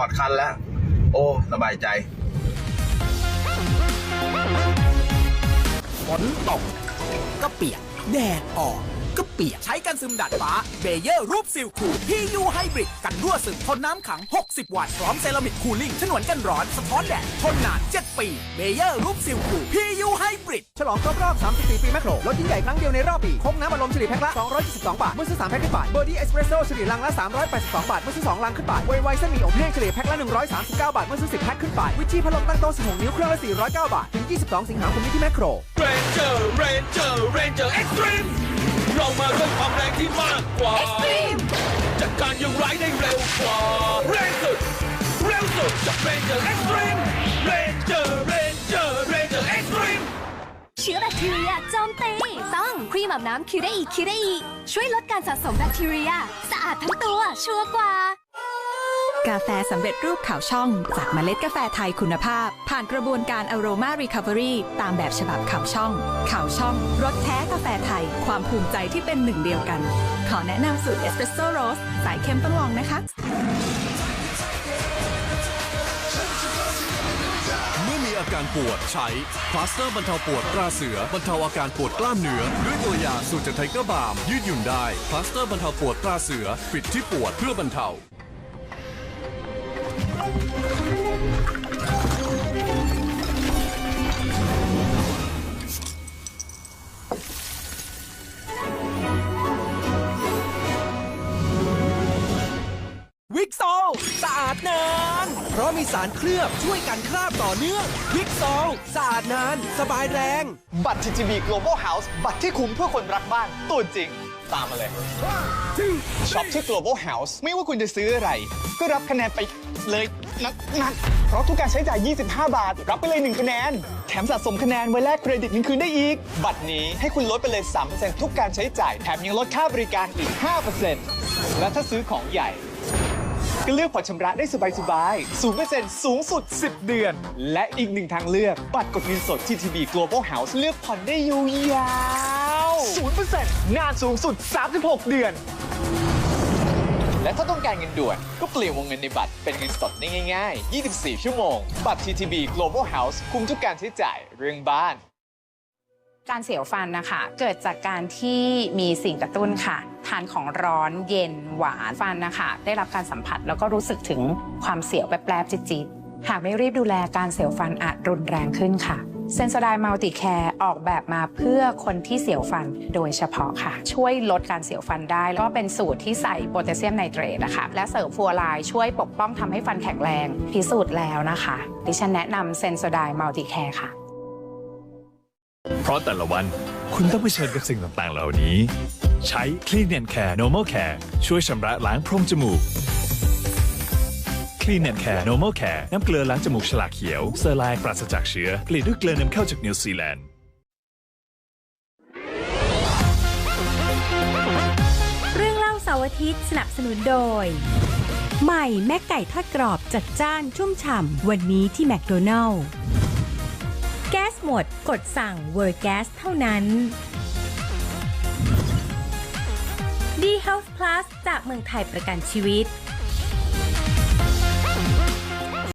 ถอดคันแล้ว โอ้ สบายใจ ฝนตกก็เปียก แดดออกก็เปียก ใช้กันซึมดัดฟ้าเบเยอร์รูปซิลคูล PU ไฮบริดกันรั่วซึมทนน้ำขัง 60 วัตต์พร้อมเซรามิกคูลิ่ง ฉนวนกันร้อน สะท้อนแดด ทนนาน 7 ปีเบเยอร์รูปซิลคูล PU ไฮบริดฉลองครบรอบ 34 ปีแมคโครลดยิ่งใหญ่ครั้งเดียวในรอบปีคงน้ำอัดลมเฉลี่ยแพ็คละ 272 บาท เมื่อซื้อ3แพ็คขึ้นไปเบอร์ดี้เอสเปรสโซ่เฉลี่ยลังละ 382 บาท เมื่อซื้อ2ลังขึ้นไปไวไวเส้นหมี่อบแห้งเฉลี่ยแพ็คละ 139 บาท เมื่อซื้อ10แพ็คขึ้นไปวิชีพัดลมตั้งโต๊ะ16นิ้วเครื่องละ409บาทถึง22 สิงหาคมนี้ที่แมคโคร Ranger Ranger Ranger Extreme เรามาด้วยความแรงที่มากกว่า Extreme จัดการอย่างไรได้เร็วกว่าเร็วสุดเร็วสุดจาก Ranger Extreme Ranger Ranger Ranger Extreme เชื้อแบคทีเรียโจมตีต้องครีมอาบน้ำคิวได้อีคิวได้อีช่วยลดการสะสมแบคทีเรีย สะอาดทั้งตัวชัวร์กว่า กาแฟสำเร็จรูปขาวช่อง จากเมล็ดกาแฟไทยคุณภาพ ผ่านกระบวนการ Aroma Recovery ตามแบบฉบับขาวช่องขาวช่องรสแท้กาแฟไทย ความภูมิใจที่เป็นหนึ่งเดียวกัน ขอแนะนำสูตรเอสเปรสโซ่โรสสายเข้มต้องลองนะคะเมื่อมีอาการปวดใช้พลาสเตอร์บรรเทาปวดตราเสือบรรเทาอาการปวดกล้ามเนื้อด้วยตัวยาสูตรจากไทเกอร์บาม ยืดหยุ่นได้พลาสเตอร์บรรเทาปวดตราเสือปิดที่ปวดเพื่อบรรเทา วิกโซลสะอาดนาน เพราะมีสารเคลือบช่วยกันคราบต่อเนื่องวิกโซลสะอาดนาน สบายแรง บัตร TGB Global House บัตรที่คุ้มเพื่อคนรักบ้านตัวจริง ตามมาเลยช็อปที่ Global House ไม่ว่าคุณจะซื้ออะไร ก็รับคะแนนไปเลยนักนักเพราะทุกการใช้จ่าย 25 บาท รับไปเลย 1 คะแนน แถมสะสมคะแนนไว้แลกเครดิตเงินคืนได้อีก บัตรนี้ให้คุณลดไปเลย 3%ทุกการใช้จ่าย แถมยังลดค่าบริการอีก 5%และถ้าซื้อของใหญ่ ก็เลือกผ่อนชำระได้สบายๆ0%สูงสุด 10 เดือน และอีกหนึ่งทางเลือก บัตรกดเงินสด TTB Global House เลือกผ่อนได้ยาวๆ 0%นานสูงสุด 36 เดือน และถ้าต้องการเงินด่วน ก็เปลี่ยนวงเงินในบัตรเป็นเงินสดได้ง่าย ๆ 24 ชั่วโมง บัตร TTB Global House คุมทุกการใช้จ่ายเรื่องบ้านการเสียวฟันนะคะ เกิดจากการที่มีสิ่งกระตุ้นค่ะ ทานของร้อนเย็นหวานฟันนะคะ ได้รับการสัมผัสแล้วก็รู้สึกถึงความเสียวแปลบๆจิตๆหากไม่รีบดูแลการเสียวฟันอาจรุนแรงขึ้นค่ะ เซน o ไดมัลติแคร์ออกแบบมาเพื่อคนที่เสียวฟันโดยเฉพาะค่ะ ช่วยลดการเสียวฟันได้ แล้วก็เป็นสูตรที่ใส่โพแทสเซียมไนเตรตนะคะและเสริมฟัวไลน์ช่วยปกป้องทำให้ฟันแข็งแรง พิสูจน์แล้วนะคะ ดิฉันแนะนำเซน o ไดมัลติแคร์ค่ะ เพราะแต่ละวันคุณต้องเผชิญกับสิ่งต่างๆ เหล่านี้ ใช้ Clean and Care Normal Care ช่วยชำระล้างโพรงจมูก Clean and Care Normal Care น้ำเกลือล้างจมูกฉลากเขียวเซอร์ไลน์ปราศจากเชื้อผลิตด้วยเกลือนำเข้าจากนิวซีแลนด์เรื่องเล่าเสาร์อาทิตย์สนับสนุนโดย ใหม่แม่ไก่ทอดกรอบจัดจ้านชุ่มฉ่ำวันนี้ที่แมคโดนัลล์แก๊สหมดกดสั่งเวอร์แก๊สเท่านั้น D Health Plus จากเมืองไทยประกันชีวิต